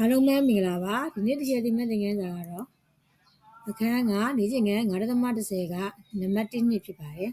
အားလုံးပဲမင်္ဂလာပါဒီနေ့တစ်ချက်ဒီမဲ့သင်ခန်းစာကတော့အခန်းကနေချင်းငယ်9.30ကနံပါတ်1နှစ်ဖြစ်ပါတယ်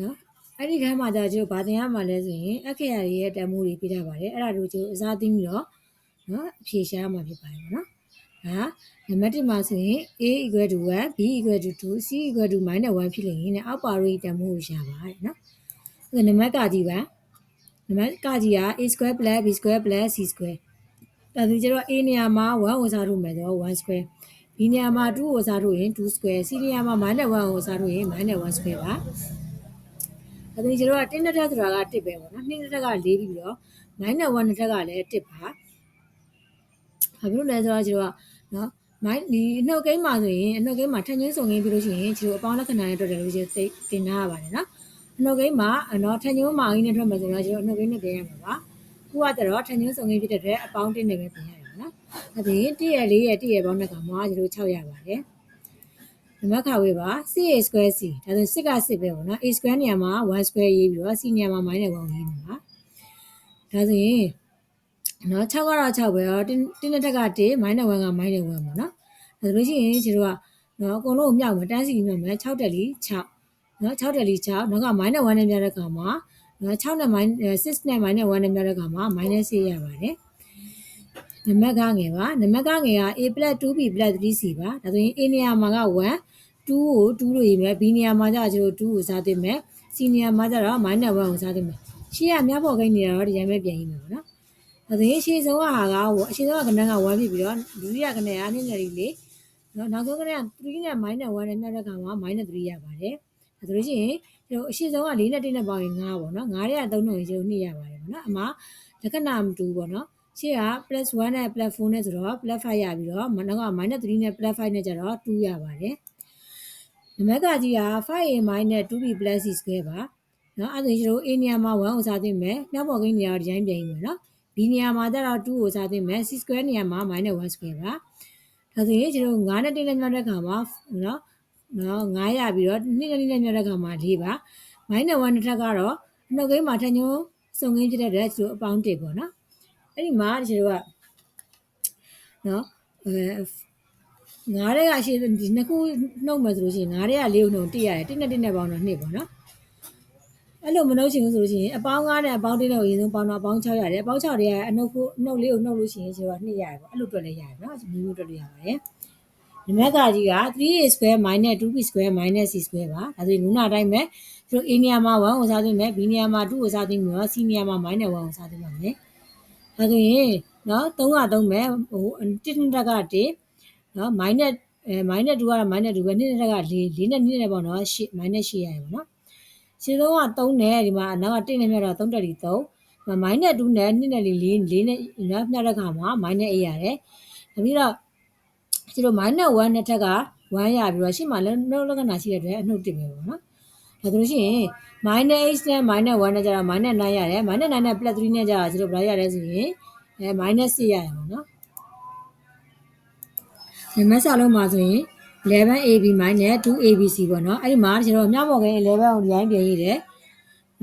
နော်အဲ့ဒီခန်းမှာじゃကျွန်တော်ဗာသင်ရမှာလဲဆိုရင်အခရာတွေရဲ့တန်ဖိုးတွေပြထားပါတယ်အဲ့ဒါတို့ကျွန်တော်အစားသိပြီးတော့နော်အဖြေရှားမှာဖြစ်ပါတယ်နော်ဒါနံပါတ်1မှာဆိုရင် a = 1 b = 2 c = -1 ဖြစ်လိမ့်မယ်အောက်ပါရိုတန်ဖိုးကိုရှာပါတယ်နော်အဲ့နံပါတ်ကကြီးပါနံပါတ်ကကြီးက a square plus b square plus c square ဒါဆိုကျတော့ a နေရာမှာ1ကိုစားထုတ်မယ်ဆိုတော့1 square b နေရာမှာ2ကိုစားထုတ်ရင်2 square c နေရာမှာ -1 ကိုစားထုတ်ရင် -1 square ပါဒါဆိုကျတော့1နှစ်ထပ်ဆိုတာက1ပဲပေါ့နော်2နှစ်ထပ်က4ပြီးတော့ -1 နှစ်ထပ်ကလည်း1ပါဘာဖြစ်လို့လဲဆိုတော့ကျတော့နော်မိုင်းဒီအနှုတ်ကိန်းမှာဆိုရင်အနှုတ်ကိန်းမှာထက်ညင်းစုံငင်းပြီးလို့ရှိရင်ကျတော့အပေါင်းလက္ခဏာနဲ့တွေ့တယ်လို့ကျသိတင်ထားရပါတယ်နော်အနှုတ်ကိန်းမှာနော်ထက်ညင်းမှာအင်းနဲ့ထွက်မယ်ဆိုတော့ကျတော့အနှုတ်ကိန်းနဲ့ပြင်ရမှာပါ ခုကတော့ထန်ညွန်းစုံငင်းဖြစ်တဲ့အတွက်အပေါင်းတင်းနေပဲပြင်ရတယ်နော်။ဒါပြင်1ရဲ့4ရဲ့1ရဲ့ပေါင်းတဲ့ကောင်မှာကျတို့6ရပါတယ်။နံပါတ်ခါဝေးပါ c a square c ဒါဆို6က6ပဲပေါ့နော်။ a square နေရာမှာ1 square ရေးပြီးတော့ c နေရာမှာ -1 ရေးမှာပါ။ဒါဆိုရင်နော်6ကတော့6ပဲတော့တင်းတဲ့တက်က1 -1 က -1 ပေါ့နော်။ဒါဆိုလို့ရှိရင်ကျတို့ကနော်အကုန်လုံးမြောက်မယ်တန်းစီမြောက်မယ်6တက်လီ6နော်6တက်လီ6နောက်က -1 နဲ့ပြတဲ့ခါမှာ နော်6နဲ့ -6 နဲ့ -1 နဲ့များတဲ့အခါမှာ -6 ရပါတယ်နံပါတ်ကငယ်ပါနံပါတ်ကငယ်က a 2 b 3 c ပါဒါဆိုရင် a နေရာမှာက1 2ကို2လို့ရေးမယ် b နေရာမှာကျတော့2ကိုစားသိမယ် c နေရာမှာကျတော့ -1 ကိုစားသိမယ်ရှေ့ကမြတ်ဖို့ကိန်းနေတော့ဒီတိုင်းပဲပြန်ရေးမယ်ပေါ့နော်ဒါဆိုရင်ရှေ့ဆုံးကဟာကအရှေ့ဆုံးကကဏ္ဍက1ဖြစ်ပြီးတော့ဒုတိယကဏ္ဍက2နဲ့4လေးနော်နောက်ဆုံးကဏ္ဍက3နဲ့ -1 နဲ့မြတ်တဲ့ခါမှာ -3 ရပါတယ်ဒါဆိုလို့ရှိရင် ကျွန်တော်အရှိဆုံးက4နဲ့1နဲ့ပေါင်းရင်9ပေါ့နော်9ရဲ့3နဲ့ကျွန်တော်2ရပါတယ်ပေါ့နော်အမှလက္ခဏာမတူပေါ့နော်ရှေ့က +1 နဲ့ +4 နဲ့ဆိုတော့ +5 ရပြီးတော့နောက်က -3 နဲ့ +5 နဲ့ကျတော့2ရပါတယ်နံပါတ်ကကြီးက 5a 2b c square ပါနော်အဲ့ဒါကျွန်တော် a နေရာမှာ1ကိုစားသိမယ်မြောက်ပေါ်ကိန်းနေရာဒီတိုင်းပြန်ယူမယ်နော် b နေရာမှာကျတော့2ကိုစားသိမယ် c square နေရာမှာ -1 square ပါဒါဆိုရင်ကျွန်တော်9နဲ့1နဲ့မြောက်တဲ့ခါမှာနော် နော်9ရပြီးတော့နှစ်နဲ့နှစ်နဲ့မြောက်တဲ့ခါမှာ4ပါမိုင်းနဲ့1တစ်ထပ်ကတော့နှုတ်ကိန်းမှာထညွန်းစုံငင်းဖြစ်တဲ့အတွက်ကျိုးအပေါင်း1ပေါ့နော်အဲ့ဒီမှာကျိုးကနော်အဲငါးတဲ့ကအရှိဒီနှစ်ခုနှုတ်မယ်ဆိုလို့ရှိရင်ငါးတဲ့ကလေးကိုနှုတ်တိရတယ်တစ်နဲ့တစ်နဲ့ပေါင်းတော့နှစ်ပေါ့နော်အဲ့လိုမနှုတ်ချင်ဘူးဆိုလို့ရှိရင်အပေါင်း9နဲ့အပေါင်း1နဲ့ကိုအရင်ဆုံးပေါင်းတော့အပေါင်း6ရတယ်အပေါင်း6တွေကအနှုတ်ဖို့နှုတ်လေးကိုနှုတ်လို့ရှိရင်ကျိုးက2ရတယ်ပေါ့အဲ့လိုတွက်လဲရတယ်နော်မျိုးမျိုးတွက်လို့ရပါတယ် နံပါတ်ကကြီးက 3a square minus 2b square minus c square ပါဒါဆိုရင်နူနာတိုင်းပဲသူတို့ a နေရာမှာ1ကိုစားသွင်းမယ် b နေရာမှာ2ကိုစားသွင်းပြီးတော့ c နေရာမှာ minus 1ကိုစားသွင်းပါမယ်ဒါဆိုရင်နော်3က3မယ်ဟို1တက်က1နော် minus အဲ minus 2ကတော့ minus 2ပဲ2တက်က4 4နဲ့2နဲ့ပေါ့နော်8 minus 8ရတယ်ပေါ့နော်ရှင်းဆုံးက3နဲ့ဒီမှာနောက်က1နဲ့မြတ်တော့3တက်လီ3 minus 2နဲ့2နဲ့4 4နဲ့နော်မြတ်တဲ့ခါမှာ minus 8ရတယ်ဒါပြီးတော့ ကျတို့ -1 နဲ့ထက်က1ရပြီးတော့ရှေ့မှာလည်းနှုတ်လက္ခဏာရှိတဲ့အတွက်အနှုတ်တင်ပဲပေါ့နော်။ဒါဆိုလို့ရှိရင် -8 နဲ့ -1 နဲ့ကျတော့ -9 ရတယ် -9 နဲ့ +3 နဲ့ကျတော့ကျတို့ဘယ်လိုရလဲဆိုရင်အဲ -6 ရရပါတော့။နံပါတ်စာလုံးမှာဆိုရင် 11ab 2abc ပေါ့နော်အဲ့ဒီမှာကျွန်တော်မြောက်မော်ကင်း11ကိုဒီတိုင်းပြင်ရည်တယ်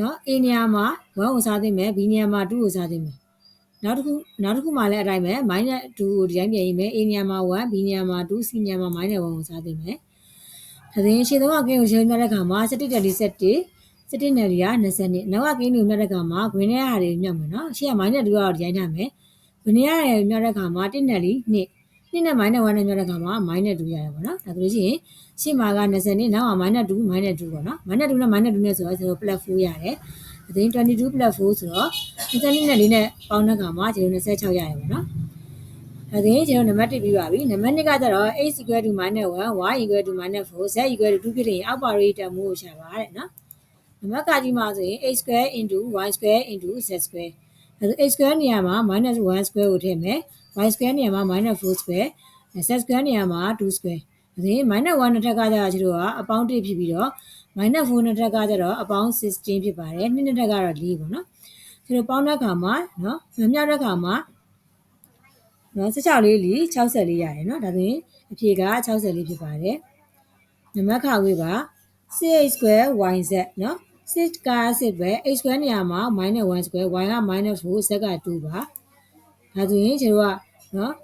နော် a နေရာမှာ1ကိုစားသိမယ် b နေရာမှာ2ကိုစားသိမယ် နောက်တစ်ခုနောက်တစ်ခုမှလည်းအတိုင်းပဲ minus 2ကိုဒီတိုင်းပြန်ရေးမယ် a နေရာမှာ1 b နေရာမှာ2 c နေရာမှာ minus 1ကိုစားသိမယ်ဒါဆိုရင်ရှေ့သုံးကကင်းကိုရှင်းပြတဲ့အခါမှာ17တက်17 17နယ်တွေက20နောက်ကကင်းကိုမြတ်တဲ့အခါမှာဂွင်းထဲဟာတွေမြတ်မယ်နော်ရှေ့က minus 2ကတော့ဒီတိုင်းထားမယ်ဂွင်းထဲဟာတွေမြတ်တဲ့အခါမှာ1နယ်လီ2 2နဲ့ minus 1နဲ့မြတ်တဲ့အခါမှာ minus 2ရတယ်ပေါ့နော်ဒါဆိုလို့ရှိရင်ရှေ့မှာက20နဲ့နောက်က minus 2 minus 2ပေါ့နော် minus 2နဲ့ minus 2နဲ့ဆိုတော့ကျွန်တော် plus 4ရတယ် အသိ22 plus 4ဆိုတော့22နဲ့4နဲ့ပေါင်းတဲ့အခါမှာကျွန်တော်26ရရပါတော့။ဒါဆိုရင်ကျွန်တော်နံပါတ်1ပြီးပါပြီ။နံပါတ်2ကကျတော့ x equal to -1 y equal to -4 z equal to 2ဖြစ်ရင်အောက်ပါရိတမှုကိုရှာပါတဲ့နော်။နံပါတ်ကကြီးမှာဆိုရင် x square into y square into z square ဒါဆို x square နေရာမှာ -1 square ကိုထည့်မယ်။ y square နေရာမှာ -4 square z square နေရာမှာ2 square ဒါဆိုရင် -1 နဲ့ထက်ကကြတော့ကျွန်တော်ကအပေါင်း1ဖြစ်ပြီးတော့ minus 4နဲ့ထက်ကကျတော့အပေါင်း16ဖြစ်ပါတယ်2နဲ့ထက်ကတော့4ပေါ့နော်ကျွန်တော်ပေါင်းတဲ့အခါမှာနော်မမြောက်တဲ့အခါမှာနော်16လေးလီ64ရတယ်နော်ဒါဆိုရင်အဖြေက64ဖြစ်ပါတယ်နံပါတ်ခါဝေးပါ 6x square yz နော်6က6ပဲ x square နေရာမှာ -1 square y က -4 z က2ပါဒါဒါဆိုရင်ကျတို့ကနော်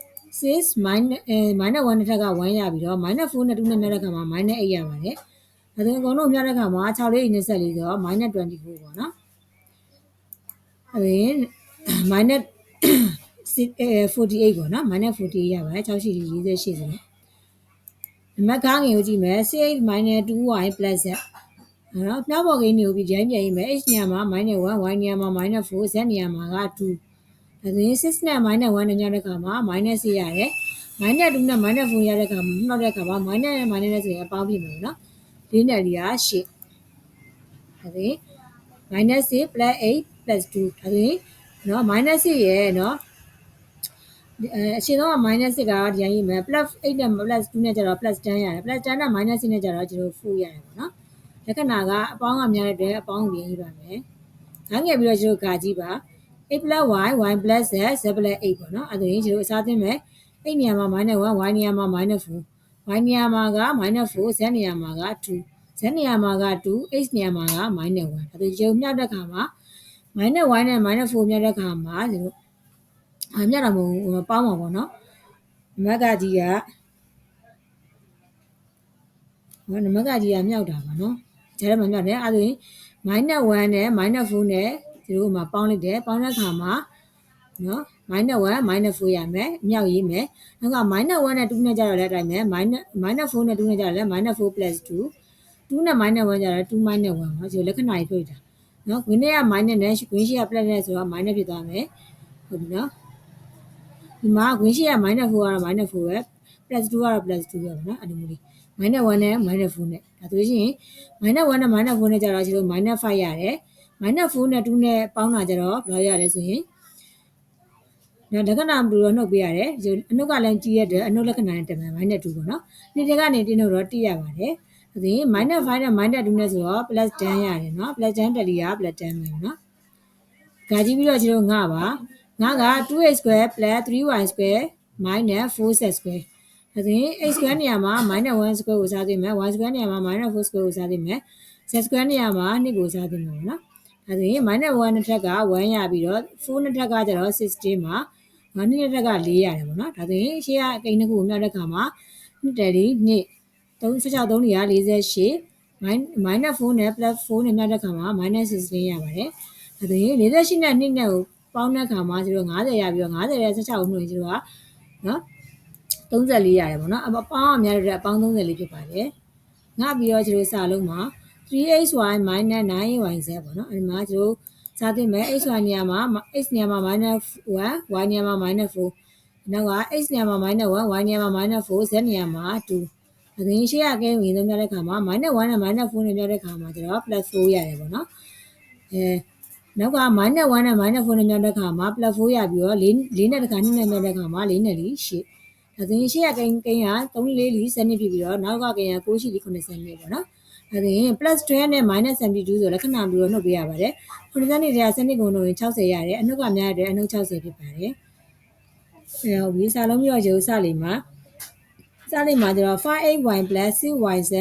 6 minus အဲ minus 1တစ်ထက်က1ရပြီးတော့ minus 4နဲ့2နဲ့မြောက်တဲ့ခါမှာ minus 8ရပါတယ်။ ဒါဆိုရင်အကုန်လုံးမြောက်တဲ့ခါမှာ6လေး24ဆိုတော့ minus 24 ပေါ့နော်။အဲရင် minus 48 ပေါ့နော် minus 48 ရပါတယ်6ရှိ48ဆိုတော့နံပါတ်ကားငယ်ကိုကြည့်မယ်6 minus 2y plus z နော်မြောက်ပေါ်ကိန်းတွေကိုပြီးဂျိုင်းပြန်ရေးမယ် h နေရာမှာ minus 1 y နေရာမှာ minus 4 z နေရာမှာက2ဒါဆိုရင်6နဲ့ minus 1နဲ့ညတဲ့ခါမှာ minus 6ရတယ် minus 2နဲ့ minus 4ရတဲ့ခါမှာနှောက်တဲ့ခါမှာ minus နဲ့ minus နဲ့ဆိုရင်အပေါင်းဖြစ်မယ်နော် လေးနဲ့လေးက8ဒါဆိုရင် minus 6 plus 8 plus 2ဒါဆိုရင်နော် minus 6ရဲ့နော်အဲအရှင်းတော့ minus 6ကဒီအရင်မယ် plus 8နဲ့ plus 2နဲ့ကျတော့ plus 10ရတယ် plus 10နဲ့ minus 6နဲ့ကျတော့ကျွန်တော်4ရတယ်ပေါ့နော်လက္ခဏာကအပေါင်းကများတဲ့အတွက်အပေါင်းပြင်ရေးပါမယ်။ငါငယ်ပြီးတော့ကျွန်တော်ကကြည့်ပါ a plus y y plus z z plus 8ပေါ့နော်။အဲဒါရင်ကျွန်တော်အစားသင်းမယ်။8နေရာမှာ minus 1 y နေရာမှာ minus 4 y နေရာမှာက minus 4 z နေရာမှာက2 z နေရာမှာက2 h နေရာမှာက minus 1ဒါဆိုကျွန်တော်မြောက်တဲ့ခါမှာ minus y နဲ့ minus 4မြောက်တဲ့ခါမှာကျွန်တော်အမြောက်တာမဟုတ်ဘူးပေါင်းပါပေါ့နော်။နံပါတ်ကကြီးကဟောနံပါတ်ကကြီးကမြောက်တာပါနော်။ကျဲမှာမြောက်တယ်အဲဒါရင် minus 1နဲ့ minus 4နဲ့ဒီလိုမှာပေါင်းလိုက်တယ်ပေါင်းတဲ့ခါမှာ နော် minus 1 minus 4ရမယ်မြောက်ရေးမယ်နောက်က minus 1နဲ့2နဲ့ကြတော့လည်းအတိုင်းပဲ minus minus 4နဲ့2နဲ့ကြတော့လည်း minus 4 plus 2 2နဲ့ minus 1ကြတော့2 minus 1ပါဒီလိုလက္ခဏာကြီးတွေ့တာနော်ဝင်းထဲက minus နဲ့ဝင်းရှိက plus နဲ့ဆိုတော့ minus ဖြစ်သွားမယ်ဟုတ်ပြီနော်ဒီမှာဝင်းရှိက minus 4ကတော့ minus 4ပဲ plus 2ကတော့ plus 2ပဲပေါ့နော်အဲ့လိုမျိုးလေး minus 1နဲ့ minus 4နဲ့ဒါဆိုရင် minus 1နဲ့ minus 4နဲ့ကြတော့ကျွန်တော် minus 5ရတယ် minus 4နဲ့2နဲ့ပေါင်းတာကြတော့ဘယ်လိုရလဲဆိုရင် နော်လက္ခဏာဘယ်လိုနှုတ်ပေးရတယ်ဒီအနှုတ်ကလည်းကြီးရတဲ့အနှုတ်လက္ခဏာနဲ့တက်မယ် minus 2ပေါ့နော်နှစ်တကနေတင်းတော့တိရပါတယ်ဒါဆိုရင် minus 5နဲ့ minus 2နဲ့ဆိုတော့ plus 10ရတယ်နော် plus 10တက်လီက plus 10ပဲနော်ဂါကြည့်ပြီးတော့ကျွန်တော်ငါပါငါက 2x square plus 3y square minus 4z square ဒါဆိုရင် x square နေရာမှာ -1 square ကိုစားသိမယ် y square နေရာမှာ -4 square ကိုစားသိမယ် z square နေရာမှာ2ကိုစားသိမယ်ပေါ့နော်ဒါဆိုရင် -1 နှစ်ထက်က1ရပြီးတော့4နှစ်ထက်ကကျတော့16မှာ 9နှစ်ထက်က4ရတယ်ပေါ့နော်ဒါဆိုရင်ရှေ့ကအကိန်းတစ်ခုကိုမြောက်တဲ့ခါမှာနှစ်တယ်ဒီနှစ်36 3နေရာ48 minus 4နဲ့ plus 4နဲ့မြောက်တဲ့ခါမှာ minus 16ရပါတယ်ဒါဆိုရင်48နဲ့2နဲ့ကိုပေါင်းတဲ့ခါမှာကျတော့90ရပြီးတော့90ရဲ့16ကိုနှုတ်ရင်ကျတော့နော်34ရတယ်ပေါ့နော်အပေါင်းအများတွေအပေါင်း34ဖြစ်ပါတယ်ငါပြီးတော့ကျတို့စာလုံးမှာ 3xy 9yz ပေါ့နော်အဲဒီမှာကျတို့ စာသင်မယ် xy နေရာမှာ x နေရာမှာ -1 y နေရာမှာ -4 နောက်က x နေရာမှာ -1 y နေရာမှာ -4 z နေရာမှာ2အရင်ရှိရကဲဝင်သုံးပြတဲ့ခါမှာ -1 နဲ့ -4 နဲ့ပြတဲ့ခါမှာကျတော့ +4 ရတယ်ပေါ့နော်အဲနောက်က -1 နဲ့ -4 နဲ့မြောက်တဲ့ခါမှာ +4 ရပြီးတော့4 4နဲ့တခါ2နဲ့မြောက်တဲ့ခါမှာ4နဲ့4 8ဒါဆိုရင်ရှေ့ကကိန်းကိန်းက3 4 4 7ဖြစ်ပြီးတော့နောက်ကကိန်းက9ရှိ4 80နဲ့ပေါ့နော် အဲဒါရင် plus 12 နဲ့ minus 72 ဆိုလက္ခဏာပြီးတော့နှုတ်ပေးရပါတယ်ခုနှစ်စနစ်တွေကစနစ်ကုန်လို့60ရတယ်အနှုတ်ကများတဲ့အနှုတ်60ဖြစ်ပါတယ်အဲဟုတ်ပြီစာလုံးပြီးတော့ရုပ်စလေးမှာစလေးမှာကျတော့ 5y 6yz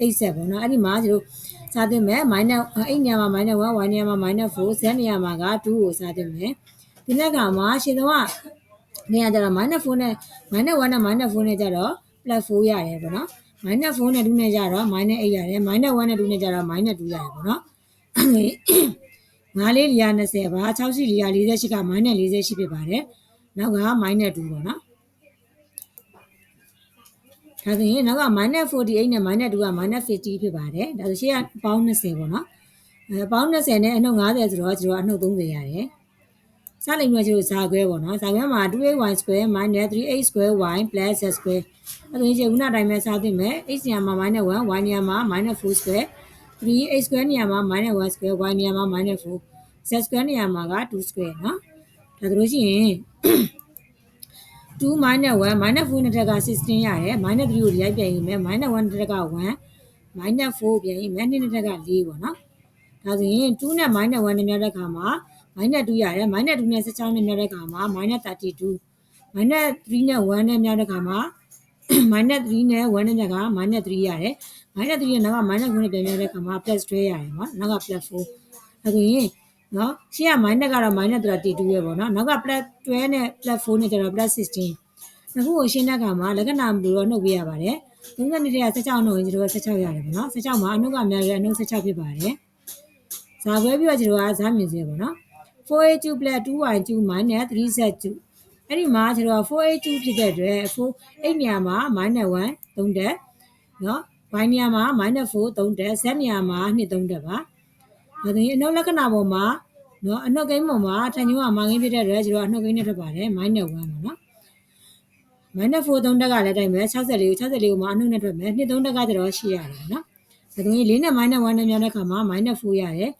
8z ပေါ့နော်အဲ့ဒီမှာကျတို့စာသင်မယ် minus 8နေရာမှာ minus 1 y နေရာမှာ minus 4 z နေရာမှာက2ကိုစာသင်မယ်ဒီနေ့ကမှာရှင်းတော့နေရာကျတော့ minus 4နဲ့ minus 1နဲ့ minus 4နဲ့ကျတော့ plus 4ရတယ်ပေါ့နော် minus 4နဲ့2နဲ့ကျတော့ minus 8ရတယ် minus 1နဲ့2နဲ့ကျတော့ minus 2ရတယ်ပေါ့နော်9လေးလီယာ20ပါ6ရှိလီယာ48က minus 48ဖြစ်ပါတယ်နောက်က minus 2ပေါ့နော်ဒါဆိုရင်နောက်က minus 48နဲ့ minus 2က minus 50ဖြစ်ပါတယ်ဒါဆိုရှေ့ကပေါင်း20ပေါ့နော်အဲပေါင်း20နဲ့အနှုတ်50ဆိုတော့ကျွန်တော်အနှုတ်30ရတယ် စလိမ်ရွှေချိုဇာခွဲပေါ့နော်ဇာခွဲမှာ 2ay square minus 3x square y plus z square အဲ့ဒါကြီးခုနတိုင်းပဲစားသိမယ် x နေရာမှာ minus 1 y နေရာမှာ minus 4 square 3x square နေရာမှာ minus 1 square y နေရာမှာ minus 4 z square နေရာမှာက2 square နော်ဒါဆိုလို့ရှိရင်2 minus 1 minus 4နဲ့တက်က16ရတယ် minus 3ကိုရိုက်ပြန်ရင်မယ် minus 1နဲ့တက်က1 minus 4ပြန်ရင်မယ်2နဲ့တက်က4ပေါ့နော်ဒါဆိုရင်2နဲ့ minus 1နဲ့များတဲ့အခါမှာ2 ရတယ် -2 နဲ့16နဲ့များတဲ့ခါမှာ -32 -3 နဲ့1နဲ့များတဲ့ခါမှာ minus 3နဲ့1နဲ့ညက minus 3ရတယ် minus 3ရဲ့နောက်က minus 4နဲ့ပြန်ပြတဲ့အခါမှာ plus 12ရတယ်နော်နောက်က plus 4အဲဆိုရင်နော်ရှေ့က minus ကတော့ minus ဆိုတာ t2 ပဲပေါ့နော်နောက်က plus 12နဲ့ plus 4နဲ့ကျတော့ plus 16နှစ်ခုကိုရှင်းတဲ့အခါမှာလက္ခဏာမူတော့နှုတ်ပေးရပါတယ်32ထဲက16နှုတ်ရင်ကျတော့16ရတယ်ပေါ့နော်16မှာအနှုတ်ကများတယ်အနှုတ်16ဖြစ်ပါတယ်ဇာခွဲပြီးတော့ကျတော့ဇာမြင်စေပေါ့နော် 4a2 2y2 3z2 အဲ့ဒီမှာကျတော့ 4a2 ဖြစ်တဲ့အတွက်4အဲ့နေရာမှာ -1 3တက်နော် y နေရာမှာ -4 3တက် z နေရာမှာ2 3တက်ပါဒါဆိုရင်အနှုတ်လက္ခဏာပေါ်မှာနော်အနှုတ်ကိန်းပေါ်မှာထန်ညုံကမာငင်းဖြစ်တဲ့အတွက်ကျတော့အနှုတ်ကိန်းနဲ့ထွက်ပါတယ် -1 ပေါ့နော် -4 3တက်ကလည်းတိုင်းပဲ64ကို64ကိုမှအနှုတ်နဲ့ထွက်မယ်2 3တက်ကကျတော့8ရတယ်နော်ဒါဆိုရင်4နဲ့ -1 နဲ့များတဲ့အခါမှာ -4 ရတယ်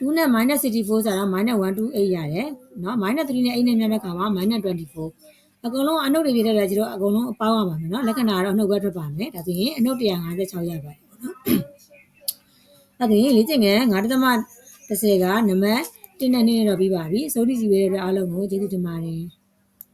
2နဲ့ -64 ဆိုတာ -128 ရတယ်နော် -3 နဲ့8နဲ့များတဲ့အခါမှာ -24 အကုန်လုံးအနှုတ်တွေပြတဲ့အတွက်ကျတော့အကုန်လုံးအပေါင်းရပါမယ်နော်လက္ခဏာကတော့အနှုတ်ပဲထွက်ပါမယ်ဒါဆိုရင်အနှုတ်156ရပါတယ်ပေါ့နော်အဲ့ဒါရင်လေ့ကျင့်ငယ်9.30ကနံပါတ်1နဲ့2နဲ့တော့ပြီးပါပြီစိုးတိစီဝေးတဲ့အတွက်အားလုံးကိုကျေးဇူးတင်ပါတယ်